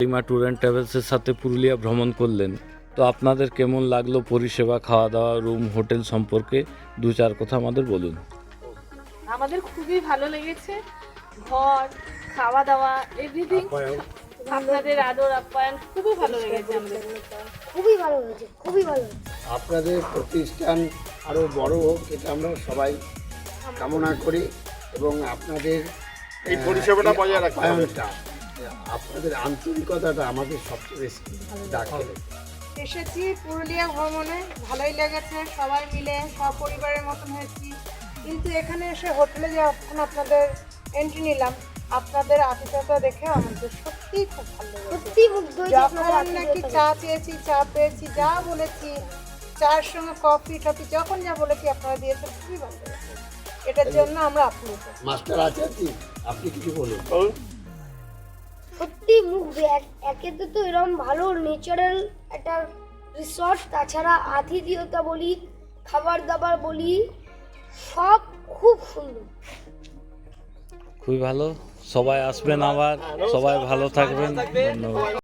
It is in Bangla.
লিমা ট্যুর অ্যান্ড ট্রাভেলসের সাথে পুরুলিয়া ভ্রমণ করলেন। তো আপনাদের কেমন লাগল পরিষেবা খাওয়া দাওয়া রুম হোটেল সম্পর্কে? দু চার কথা আমাদের বলুন। আমাদের খুবই ভালো লেগেছে। ঘর খাওয়া দাওয়া এভরিথিং আপনাদের আদর আপ্যায়ন খুবই ভালো লেগেছে আমাদের। খুবই ভালো হয়েছে খুবই ভালো আপনাদের প্রতিষ্ঠান আরও বড় হোক এটা আমরা সবাই কামনা করি এবং আপনাদের এই পরিষেবাটা বজায় রাখতে হবে। আপনাদের আন্তরিকতাটা আমাদের সবচেয়ে বেশি ডাকে। এসেছি পুরুলিয়া ভ্রমণে ভালোই লেগেছে সবাই মিলে সপরিবারের মতন হয়েছি। কিন্তু এখানে এসে হোটেলে যখন আপনাদের এন্ট্রি নিলাম আপনাদের আতিথ্যতা দেখে আমাদের সত্যিই খুব ভালো সত্যি মুগ্ধ যখন নাকি চা চেয়েছি চা পেয়েছি যা বলেছি চার সঙ্গে কফি টফি যখন যা বলেছি আপনারা দিয়েছেন খুবই ভালো এটার জন্য আমরা আপ্লুত। মাস্টার আপনি কিছু বলুন। সত্যি মুখবে এক- তো এরকম ভালো নেচারাল একটা রিসর্ট তাছাড়া আতিথেয়তা বলি খাবার দাবার বলি, সব খুব সুন্দর। খুবই ভালো। সবাই আসবেন আবার, সবাই ভালো থাকবেন। ধন্যবাদ।